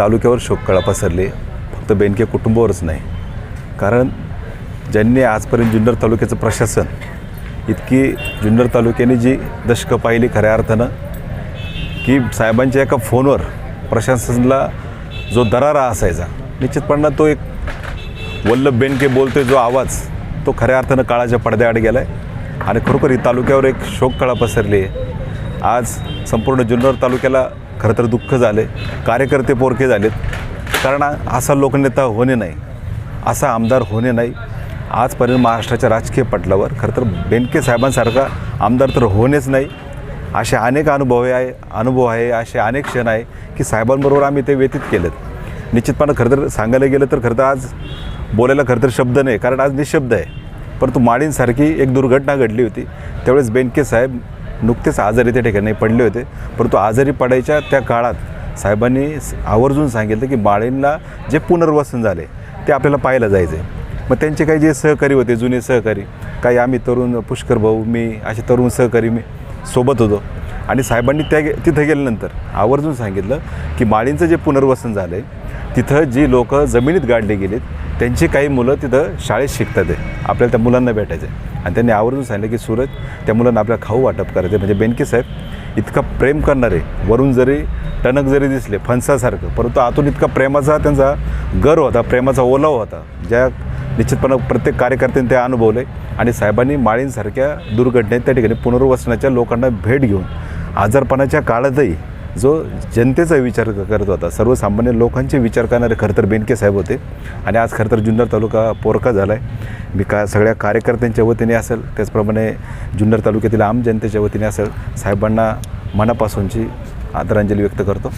तालुक्यावर शोककळा पसरली. फक्त बेनके कुटुंबावरच नाही. कारण ज्यांनी आजपर्यंत जुन्नर तालुक्याचं प्रशासन इतकी जुन्नर तालुक्याने जी दशकं पाहिली खऱ्या अर्थानं की साहेबांच्या एका फोनवर प्रशासनाला जो दरारा असायचा निश्चितपणानं तो एक वल्लभ बेनके बोलतोय जो आवाज तो खऱ्या अर्थानं काळाच्या पडद्याआड गेला आहे आणि खरोखर ही तालुक्यावर एक शोककळा पसरली. आहे आज संपूर्ण जुन्नर तालुक्याला खरं तर दुःख झाले कार्यकर्ते पोरके झालेत. कारण असा लोकनेता होणे नाही. असा आमदार होणे नाही. आजपर्यंत महाराष्ट्राच्या राजकीय पटलावर खरं तर बेनके साहेबांसारखा आमदार तर होणेच नाही. असे अनेक अनुभव आहे अनुभव आहे असे अनेक क्षण आहे की साहेबांबरोबर आम्ही ते व्यतीत केलेत. निश्चितपणे खरं तर सांगायला गेलं तर खरं तर आज बोलायला खरं तर शब्द नाही. कारण आज निशब्द आहे. परंतु माळींसारखी एक दुर्घटना घडली होती. त्यावेळेस बेनके साहेब नुकतेच आजारी त्या ठिकाणी पडले होते. परंतु आजारी पडायच्या त्या काळात साहेबांनी आवर्जून सांगितलं की बाळींना जे पुनर्वसन झाले ते आपल्याला पाहायला जायचं. आहे मग त्यांचे काही जे सहकारी होते जुने सहकारी काही आम्ही तरुण पुष्कर भाऊ मी असे तरुण सहकारी मी सोबत होतो. आणि साहेबांनी त्या गे- तिथं गेल्यानंतर आवर्जून सांगितलं की माळींचं जे पुनर्वसन झालं आहे तिथं जी लोकं जमिनीत गाडले गेलीत त्यांची काही मुलं तिथं शाळेत शिकतात आहे आपल्याला त्या मुलांना भेटायचं आहे. आणि त्यांनी आवर्जून सांगितलं की सूरज त्या मुलांना आपल्याला खाऊ वाटप करायचं आहे. म्हणजे बेनके साहेब इतका प्रेम करणारे वरून जरी टणक जरी दिसले फणसासारखं परंतु आतून इतका प्रेमाचा त्यांचा गर होता प्रेमाचा ओलाव होता ज्या निश्चितपणे प्रत्येक कार्यकर्त्यांनी ते अनुभवले. आणि साहेबांनी माळींसारख्या दुर्घटनेत त्या ठिकाणी पुनर्वसनाच्या लोकांना भेट घेऊन आजारपणाच्या काळातही जो जनतेचा विचार करत होता सर्वसामान्य लोकांचे विचार करणारे खरं तर बेनके साहेब होते. आणि आज खरं तर जुन्नर तालुका पोरका झाला आहे मी का सगळ्या कार्यकर्त्यांच्या वतीने असेल त्याचप्रमाणे जुन्नर तालुक्यातील आम जनतेच्या वतीने असेल साहेबांना मनापासूनची आदरांजली व्यक्त करतो.